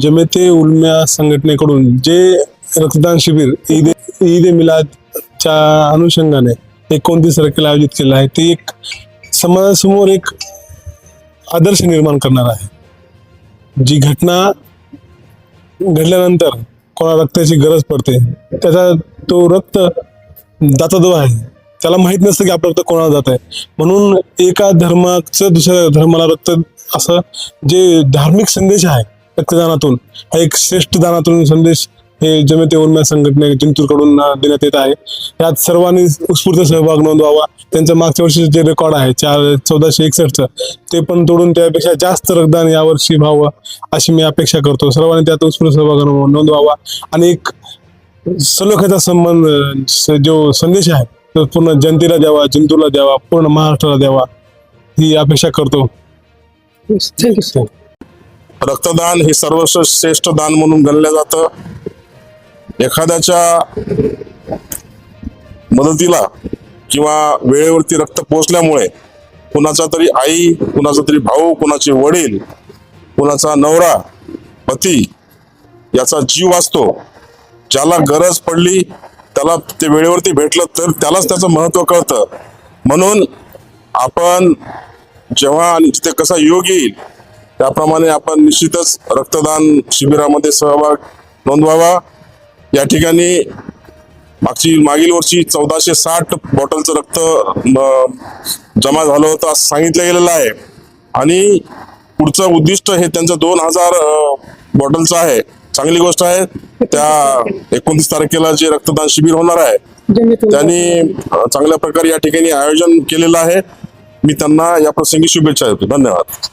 जमेते उलम्या संघटनेकडून जे रक्तदान शिबिर ईद ईद मिलादच्या अनुषंगाने एकोणतीस तारखेला आयोजित केलं आहे ते एक समाजासमोर एक आदर्श निर्माण करणार आहे. जी घटना घडल्यानंतर कोणा रक्ताची गरज पडते त्याचा तो रक्त दाता जो आहे. त्याला माहीत नसतं की आपलं रक्त कोणाला जात आहे. म्हणून एका धर्माचं दुसऱ्या धर्माला रक्त असं जे धार्मिक संदेश आहे रक्तदानातून हा एक श्रेष्ठ दानातून संदेश हे जमेते उन्मय संघटने जिंतूरकडून देण्यात येत आहे. यात सर्वांनी उत्स्फूर्त सहभाग नोंदवावा. त्यांचं मागच्या वर्षीचं जे रेकॉर्ड आहे चार चौदाशे एकसष्टचं ते पण तोडून त्यापेक्षा जास्त रक्तदान यावर्षी व्हावं अशी मी अपेक्षा करतो. सर्वांनी त्यात उत्स्फूर्त सहभाग नोंदवावा. आणि एक सलोख्याचा संबंध जो संदेश आहे तो पूर्ण जनतेला द्यावा जिंतूरला द्यावा पूर्ण महाराष्ट्राला द्यावा ही अपेक्षा करतो. थँक्यू रक्तदान हे सर्वश्रेष्ठ दान म्हणून गणलं जातं. एखाद्याच्या मदतीला किंवा वेळेवरती रक्त पोचल्यामुळे कुणाचा तरी आई कुणाचा तरी भाऊ कुणाचे वडील कुणाचा नवरा पती याचा जीव वाचतो. ज्याला गरज पडली त्याला ते वेळेवरती भेटलं तर त्यालाच त्याचं महत्त्व कळतं. म्हणून आपण जेव्हा आणि जिथे कसा योग येईल त्याप्रमाणे आपण निश्चितच रक्तदान शिबिरामध्ये सहभाग नोंदवावा. या ठिकाणी मागची मागील वर्षी चौदाशे साठ बॉटलचं रक्त जमा झालं होतं असं सांगितलं गेलेलं आहे. आणि पुढचं उद्दिष्ट हे त्यांचं दोन हजार बॉटलचं आहे. चांगली गोष्ट आहे. त्या एकोणतीस तारखेला जे रक्तदान शिबिर होणार आहे त्यांनी चांगल्या प्रकारे या ठिकाणी आयोजन केलेलं आहे. मी त्यांना या प्रसंगी शुभेच्छा देतो. धन्यवाद.